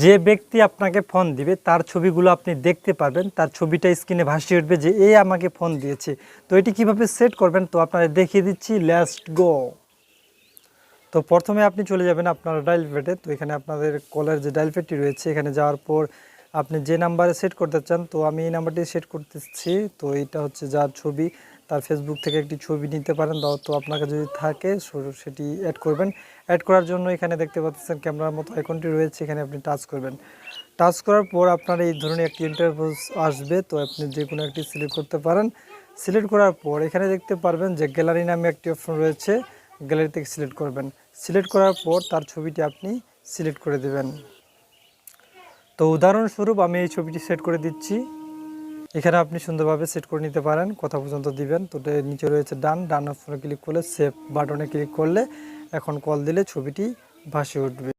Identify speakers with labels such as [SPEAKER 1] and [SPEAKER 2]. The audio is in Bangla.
[SPEAKER 1] যে ব্যক্তি আপনাকে ফোন দিবে, তার ছবিগুলো আপনি দেখতে পারবেন, তার ছবিটা স্ক্রিনে ভাসিয়ে উঠবে যে, এই আমাকে ফোন দিয়েছে। তো এটি কীভাবে সেট করবেন? তো আপনারা দেখিয়ে দিচ্ছি লেটস গো তো প্রথমে আপনি চলে যাবেন আপনার ডায়াল প্যাডে তো এখানে আপনাদের কলের যে ডায়াল প্যাডটি রয়েছে, এখানে যাওয়ার পর আপনি যে নাম্বারে সেট করতে চান, তো আমি এই নাম্বারটি সেট করতেছি। তো এটা হচ্ছে যার ছবি। তার ফেসবুক থেকে একটি ছবি নিতে পারেন তো আপনার কাছে যদি থাকে সেটি অ্যাড করবেন। অ্যাড করার জন্য এখানে দেখতে পাচ্ছেন ক্যামেরার মতো আইকনটি রয়েছে, এখানে আপনি টাচ করবেন। টাচ করার পর আপনার এই ধরনের একটি ইন্টারভিউস আসবে, তো আপনি যে কোনো একটি সিলেক্ট করতে পারেন। সিলেক্ট করার পর এখানে দেখতে পারবেন যে গ্যালারি নামে একটি অপশন রয়েছে গ্যালারি থেকে সিলেক্ট করবেন। সিলেক্ট করার পর তার ছবিটি আপনি সিলেক্ট করে দেবেন। তো উদাহরণস্বরূপ আমি এই ছবিটি সেট করে দিচ্ছি। এখানে আপনি সুন্দরভাবে সেট করে নিতে পারেন, কথা পর্যন্ত দিবেন। তো নিচে রয়েছে ডান ডান অপশনে ক্লিক করলে সেভ বাটনে ক্লিক করলে এখন কল দিলে ছবিটি ভাসে উঠবে।